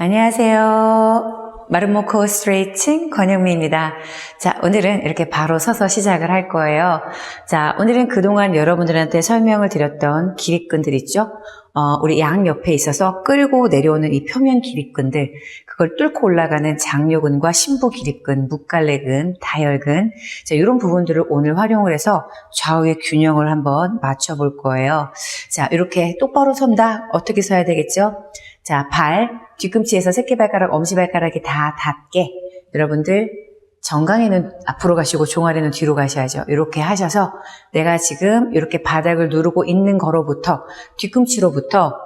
안녕하세요. 마름모코 스트레이칭 권영미입니다. 자, 오늘은 이렇게 바로 서서 시작을 할 거예요. 자, 오늘은 그동안 여러분들한테 설명을 드렸던 기립근들 있죠? 어, 우리 양 옆에 있어서 끌고 내려오는 이 표면 기립근들, 그걸 뚫고 올라가는 장요근과 심부 기립근, 묵갈래근, 다혈근, 자, 이런 부분들을 오늘 활용을 해서 좌우의 균형을 한번 맞춰볼 거예요. 자, 이렇게 똑바로 선다. 어떻게 서야 되겠죠? 자, 발, 뒤꿈치에서 새끼발가락, 엄지발가락이 다 닿게 여러분들 정강이는 앞으로 가시고 종아리는 뒤로 가셔야죠. 이렇게 하셔서 내가 지금 이렇게 바닥을 누르고 있는 거로부터 뒤꿈치로부터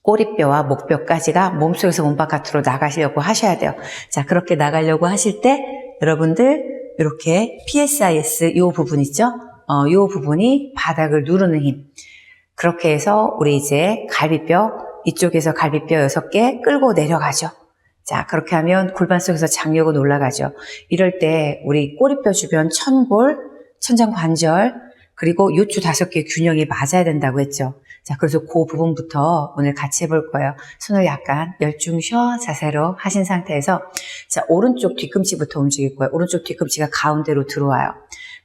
꼬리뼈와 목뼈까지가 몸속에서 몸 바깥으로 나가시려고 하셔야 돼요. 자, 그렇게 나가려고 하실 때 여러분들 이렇게 PSIS 이 부분 있죠? 어, 이 부분이 바닥을 누르는 힘. 그렇게 해서 우리 이제 갈비뼈 이쪽에서 갈비뼈 6개 끌고 내려가죠. 자, 그렇게 하면 골반 속에서 장력은 올라가죠. 이럴 때 우리 꼬리뼈 주변 천골, 천장 관절, 그리고 요추 다섯 개 균형이 맞아야 된다고 했죠. 자, 그래서 그 부분부터 오늘 같이 해볼 거예요. 손을 약간 열중 쉬어 자세로 하신 상태에서 자, 오른쪽 뒤꿈치부터 움직일 거예요. 오른쪽 뒤꿈치가 가운데로 들어와요.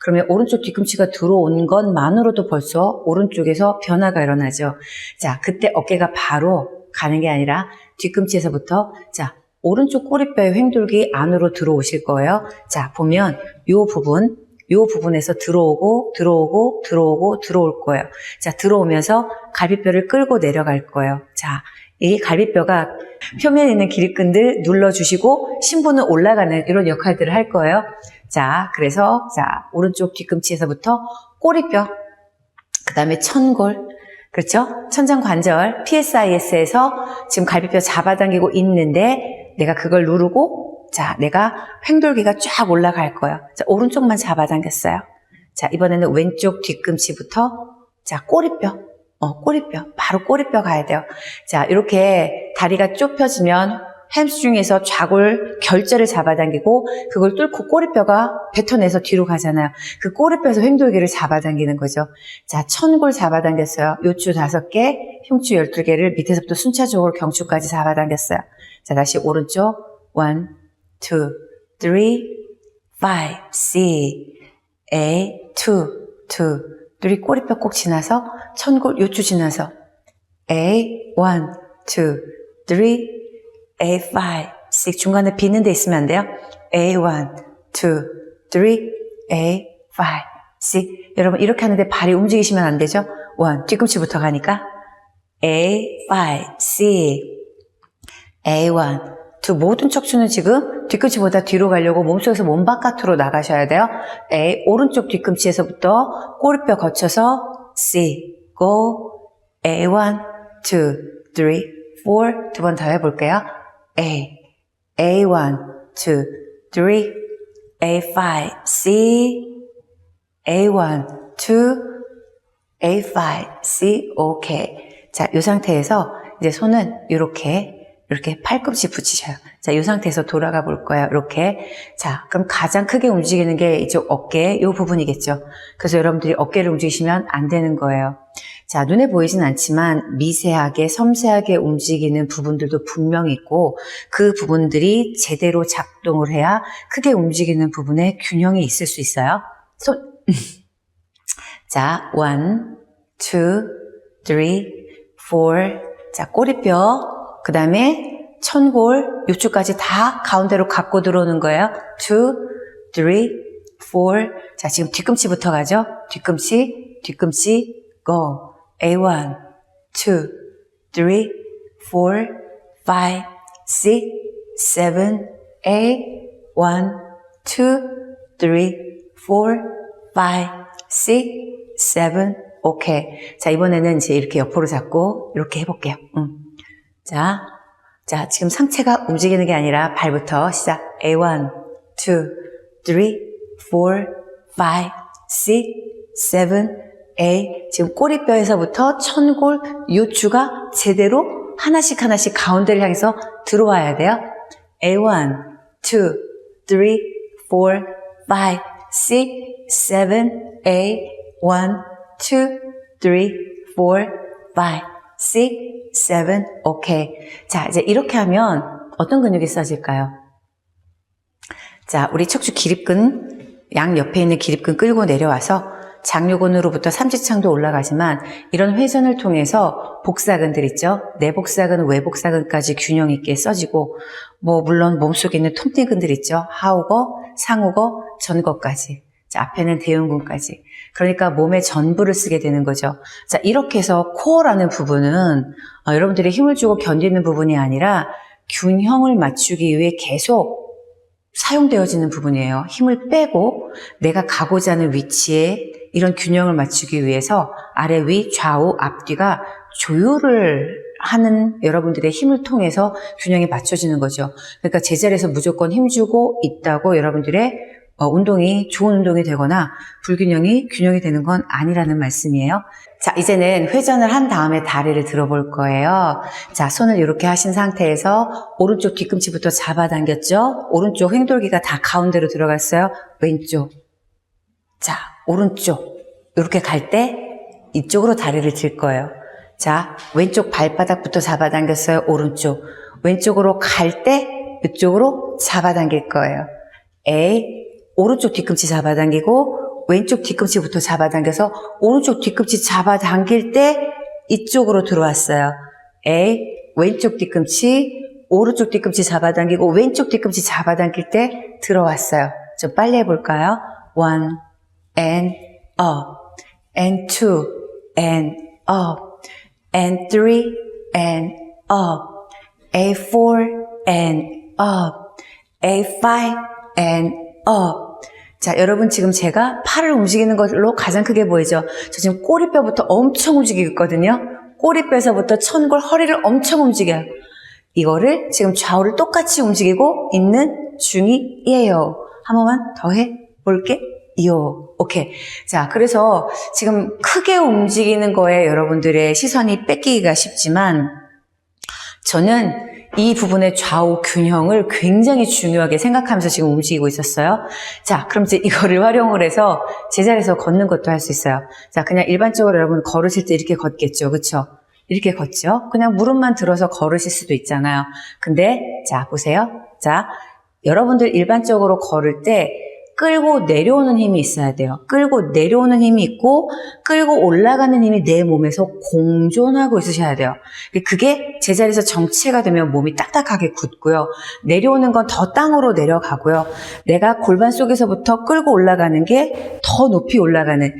그러면 오른쪽 뒤꿈치가 들어온 것만으로도 벌써 오른쪽에서 변화가 일어나죠. 자, 그때 어깨가 바로 가는 게 아니라 뒤꿈치에서부터 자, 오른쪽 꼬리뼈의 횡돌기 안으로 들어오실 거예요. 자, 보면 요 부분, 요 부분에서 들어오고, 들어오고, 들어오고, 들어올 거예요. 자, 들어오면서 갈비뼈를 끌고 내려갈 거예요. 자, 이 갈비뼈가 표면에 있는 기립근들 눌러주시고, 신부는 올라가는 이런 역할들을 할 거예요. 자, 그래서, 자, 오른쪽 뒤꿈치에서부터 꼬리뼈, 그 다음에 천골, 그렇죠? 천장관절, PSIS에서 지금 갈비뼈 잡아당기고 있는데, 내가 그걸 누르고, 자, 내가 횡돌기가 쫙 올라갈 거예요. 자, 오른쪽만 잡아당겼어요. 자, 이번에는 왼쪽 뒤꿈치부터, 자, 꼬리뼈, 어, 꼬리뼈, 바로 꼬리뼈 가야 돼요. 자, 이렇게 다리가 좁혀지면 햄스트링에서 좌골 결절을 잡아당기고 그걸 뚫고 꼬리뼈가 뱉어내서 뒤로 가잖아요. 그 꼬리뼈에서 횡돌기를 잡아당기는 거죠. 자, 천골 잡아당겼어요. 요추 다섯 개, 흉추 열두 개를 밑에서부터 순차적으로 경추까지 잡아당겼어요. 자, 다시 오른쪽. one, two, three, two, three. 꼬리뼈 꼭 지나서 천골 요추 지나서 eight, one, two, three, A5, 6 중간에 비는 데 있으면 안 돼요? A1, 2, 3, A5, 6 여러분 이렇게 하는데 발이 움직이시면 안 되죠? 1 뒤꿈치부터 가니까 A5, 6 A1, 2 모든 척추는 지금 뒤꿈치보다 뒤로 가려고 몸속에서 몸 바깥으로 나가셔야 돼요. A 오른쪽 뒤꿈치에서부터 꼬리뼈 거쳐서 C go A1, 2, 3, 4 두 번 더 해볼게요. A, A1, 2, 3, A5, C, A1, 2, A5, C, 오케이. 자, 이 상태에서 이제 손은 이렇게 이렇게 팔꿈치 붙이셔요. 자, 이 상태에서 돌아가 볼 거예요. 이렇게. 자, 그럼 가장 크게 움직이는 게 이쪽 어깨, 이 부분이겠죠. 그래서 여러분들이 어깨를 움직이시면 안 되는 거예요. 자, 눈에 보이진 않지만 미세하게, 섬세하게 움직이는 부분들도 분명히 있고 그 부분들이 제대로 작동을 해야 크게 움직이는 부분에 균형이 있을 수 있어요. 손. 자, one, two, three, four. 자, 꼬리뼈. 그 다음에 천골, 요추까지 다 가운데로 갖고 들어오는 거예요. two, three, four. 자, 지금 뒤꿈치부터 가죠. 뒤꿈치, 뒤꿈치, go. A1, 2, 3, 4, 5, 6, 7, 8, 1, 2, 3, 4, 5, 6, 7, 오케이. 자, 이번에는 이제 이렇게 옆으로 잡고 이렇게 해볼게요. 음. 자, 자, 지금 상체가 움직이는 게 아니라 발부터 시작. A1, 2, 3, 4, 5, 6, 7, A 지금 꼬리뼈에서부터 천골 요추가 제대로 하나씩 하나씩 가운데를 향해서 들어와야 돼요. A1, 2, 3, 4, 5, 6, 7, A, 1, 2, 3, 4, 5, six, seven, 오케이. 자, 이제 이렇게 하면 어떤 근육이 써질까요? 자, 우리 척추 기립근, 양 옆에 있는 기립근 끌고 내려와서 장요근으로부터 삼지창도 올라가지만 이런 회전을 통해서 복사근들 있죠? 내복사근, 외복사근까지 균형 있게 써지고 뭐 물론 몸속에 있는 톱니근들 있죠? 하우거, 상우거, 전거까지. 자, 앞에는 대흉근까지. 그러니까 몸의 전부를 쓰게 되는 거죠. 자, 이렇게 해서 코어라는 부분은 어, 여러분들이 힘을 주고 견디는 부분이 아니라 균형을 맞추기 위해 계속 사용되어지는 부분이에요. 힘을 빼고 내가 가고자 하는 위치에 이런 균형을 맞추기 위해서 아래 위 좌우 앞뒤가 조율을 하는 여러분들의 힘을 통해서 균형이 맞춰지는 거죠. 그러니까 제자리에서 무조건 힘주고 있다고 여러분들의 어, 운동이 좋은 운동이 되거나 불균형이 균형이 되는 건 아니라는 말씀이에요. 자, 이제는 회전을 한 다음에 다리를 들어볼 거예요. 자, 손을 이렇게 하신 상태에서 오른쪽 뒤꿈치부터 잡아당겼죠? 오른쪽 횡돌기가 다 가운데로 들어갔어요. 왼쪽. 자, 오른쪽. 이렇게 갈 때 이쪽으로 다리를 들 거예요. 자, 왼쪽 발바닥부터 잡아당겼어요. 오른쪽. 왼쪽으로 갈 때 이쪽으로 잡아당길 거예요. A. 오른쪽 뒤꿈치 잡아당기고 왼쪽 뒤꿈치부터 잡아당겨서 오른쪽 뒤꿈치 잡아당길 때 이쪽으로 들어왔어요. A. 왼쪽 뒤꿈치, 오른쪽 뒤꿈치 잡아당기고 왼쪽 뒤꿈치 잡아당길 때 들어왔어요. 좀 빨리 해볼까요? One and up, and two and up, and three and up, A four and up, A five and up. 자, 여러분 지금 제가 팔을 움직이는 걸로 가장 크게 보이죠? 저 지금 꼬리뼈부터 엄청 움직이고 있거든요. 꼬리뼈에서부터 천골, 허리를 엄청 움직여요. 이거를 지금 좌우를 똑같이 움직이고 있는 중이에요. 한 번만 더 해 볼게. 요. 오케이. 자, 그래서 지금 크게 움직이는 거에 여러분들의 시선이 뺏기기가 쉽지만 저는 이 부분의 좌우 균형을 굉장히 중요하게 생각하면서 지금 움직이고 있었어요. 자, 그럼 이제 이거를 활용을 해서 제자리에서 걷는 것도 할 수 있어요. 자, 그냥 일반적으로 여러분 걸으실 때 이렇게 걷겠죠. 그쵸? 이렇게 걷죠? 그냥 무릎만 들어서 걸으실 수도 있잖아요. 근데, 자, 보세요. 자, 여러분들 일반적으로 걸을 때 끌고 내려오는 힘이 있어야 돼요. 끌고 내려오는 힘이 있고 끌고 올라가는 힘이 내 몸에서 공존하고 있으셔야 돼요. 그게 제자리에서 정체가 되면 몸이 딱딱하게 굳고요. 내려오는 건 더 땅으로 내려가고요. 내가 골반 속에서부터 끌고 올라가는 게 더 높이 올라가는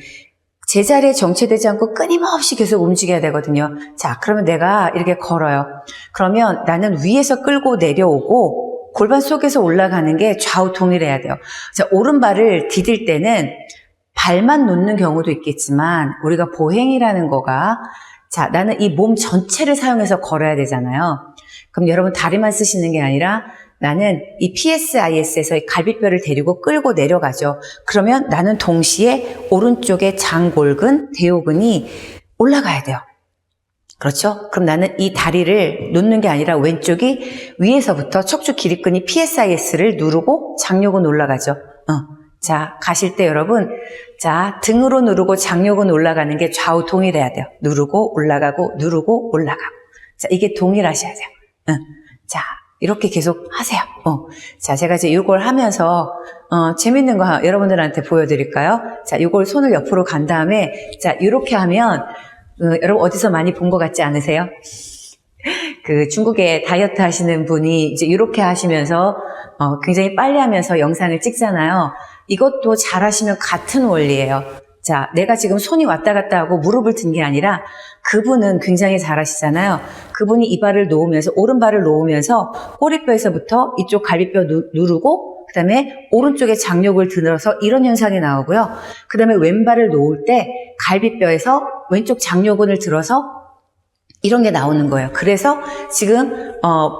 제자리에 정체되지 않고 끊임없이 계속 움직여야 되거든요. 자, 그러면 내가 이렇게 걸어요. 그러면 나는 위에서 끌고 내려오고 골반 속에서 올라가는 게 좌우 동일해야 돼요. 자, 오른발을 디딜 때는 발만 놓는 경우도 있겠지만 우리가 보행이라는 거가 자, 나는 이 몸 전체를 사용해서 걸어야 되잖아요. 그럼 여러분 다리만 쓰시는 게 아니라 나는 이 PSIS에서 이 갈비뼈를 데리고 끌고 내려가죠. 그러면 나는 동시에 오른쪽에 장골근, 대오근이 올라가야 돼요. 그렇죠? 그럼 나는 이 다리를 놓는 게 아니라 왼쪽이 위에서부터 척추 기립근이 PSIS를 누르고 장요근 올라가죠. 어. 자, 가실 때 여러분, 자, 등으로 누르고 장요근 올라가는 게 좌우 동일해야 돼요. 누르고 올라가고 누르고 올라가고. 자, 이게 동일하셔야 돼요. 응. 자, 이렇게 계속 하세요. 어. 자, 제가 이제 이걸 하면서 어, 재밌는 거 여러분들한테 보여드릴까요? 자, 이걸 손을 옆으로 간 다음에 자, 이렇게 하면 어, 여러분 어디서 많이 본 것 같지 않으세요? 그 중국에 다이어트 하시는 분이 이제 이렇게 하시면서 어, 굉장히 빨리 하면서 영상을 찍잖아요. 이것도 잘 하시면 같은 원리예요. 자, 내가 지금 손이 왔다 갔다 하고 무릎을 든 게 아니라 그분은 굉장히 잘 하시잖아요. 그분이 이 발을 놓으면서, 오른발을 놓으면서 꼬리뼈에서부터 이쪽 갈비뼈 누, 누르고, 그 다음에 오른쪽에 장력을 들어서 이런 현상이 나오고요. 그 다음에 왼발을 놓을 때 갈비뼈에서 왼쪽 장요근을 들어서 이런 게 나오는 거예요. 그래서 지금 어,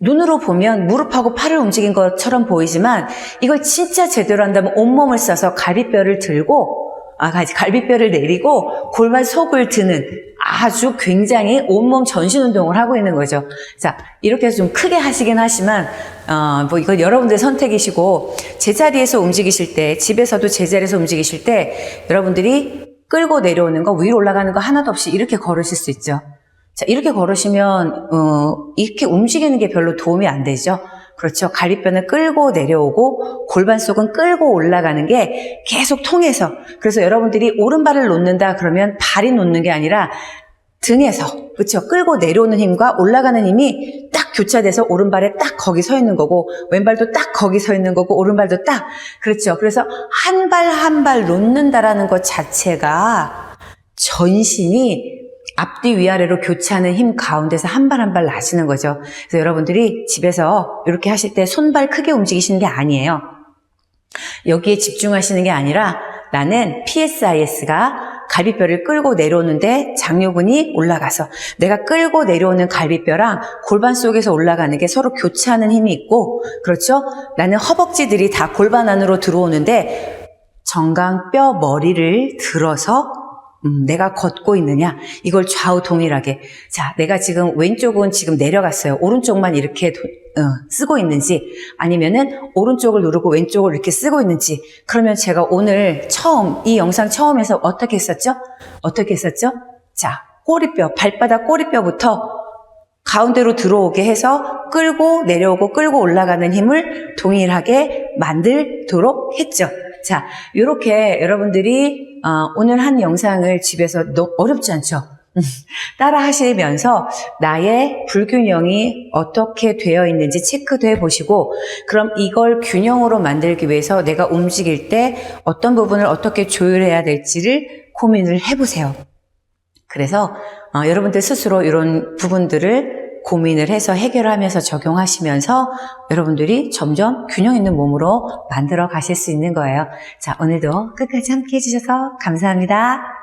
눈으로 보면 무릎하고 팔을 움직인 것처럼 보이지만 이걸 진짜 제대로 한다면 온몸을 써서 갈비뼈를 들고 아, 갈비뼈를 내리고 골반 속을 드는 아주 굉장히 온몸 전신 운동을 하고 있는 거죠. 자, 이렇게 해서 좀 크게 하시긴 하지만, 어, 뭐 이건 여러분들의 선택이시고, 제자리에서 움직이실 때, 집에서도 제자리에서 움직이실 때, 여러분들이 끌고 내려오는 거, 위로 올라가는 거 하나도 없이 이렇게 걸으실 수 있죠. 자, 이렇게 걸으시면, 어, 이렇게 움직이는 게 별로 도움이 안 되죠? 그렇죠. 갈비뼈는 끌고 내려오고 골반 속은 끌고 올라가는 게 계속 통해서. 그래서 여러분들이 오른발을 놓는다 그러면 발이 놓는 게 아니라 등에서, 그렇죠. 끌고 내려오는 힘과 올라가는 힘이 딱 교차돼서 오른발에 딱 거기 서 있는 거고 왼발도 딱 거기 서 있는 거고 오른발도 딱 그렇죠. 그래서 한 발 한 발 놓는다라는 것 자체가 전신이 앞뒤 위아래로 교차하는 힘 가운데서 한 발 한 발 나시는 거죠. 그래서 여러분들이 집에서 이렇게 하실 때 손발 크게 움직이시는 게 아니에요. 여기에 집중하시는 게 아니라 나는 PSIS가 갈비뼈를 끌고 내려오는데 장요근이 올라가서 내가 끌고 내려오는 갈비뼈랑 골반 속에서 올라가는 게 서로 교차하는 힘이 있고 그렇죠? 나는 허벅지들이 다 골반 안으로 들어오는데 정강뼈 머리를 들어서 음, 내가 걷고 있느냐? 이걸 좌우 동일하게. 자 내가 지금 왼쪽은 지금 내려갔어요. 오른쪽만 이렇게 도- 어, 쓰고 있는지 아니면은 오른쪽을 누르고 왼쪽을 이렇게 쓰고 있는지. 그러면 제가 오늘 처음 이 영상 처음에서 어떻게 했었죠? 어떻게 했었죠? 자 꼬리뼈 발바닥 꼬리뼈부터 가운데로 들어오게 해서 끌고 내려오고 끌고 올라가는 힘을 동일하게 만들도록 했죠. 자, 이렇게 여러분들이 어, 오늘 한 영상을 집에서 너, 어렵지 않죠? 음, 따라 하시면서 나의 불균형이 어떻게 되어 있는지 체크돼 보시고 그럼 이걸 균형으로 만들기 위해서 내가 움직일 때 어떤 부분을 어떻게 조율해야 될지를 고민을 해보세요. 그래서 어, 여러분들 스스로 이런 부분들을 고민을 해서 해결하면서 적용하시면서 여러분들이 점점 균형 있는 몸으로 만들어 가실 수 있는 거예요. 자, 오늘도 끝까지 함께 해주셔서 감사합니다.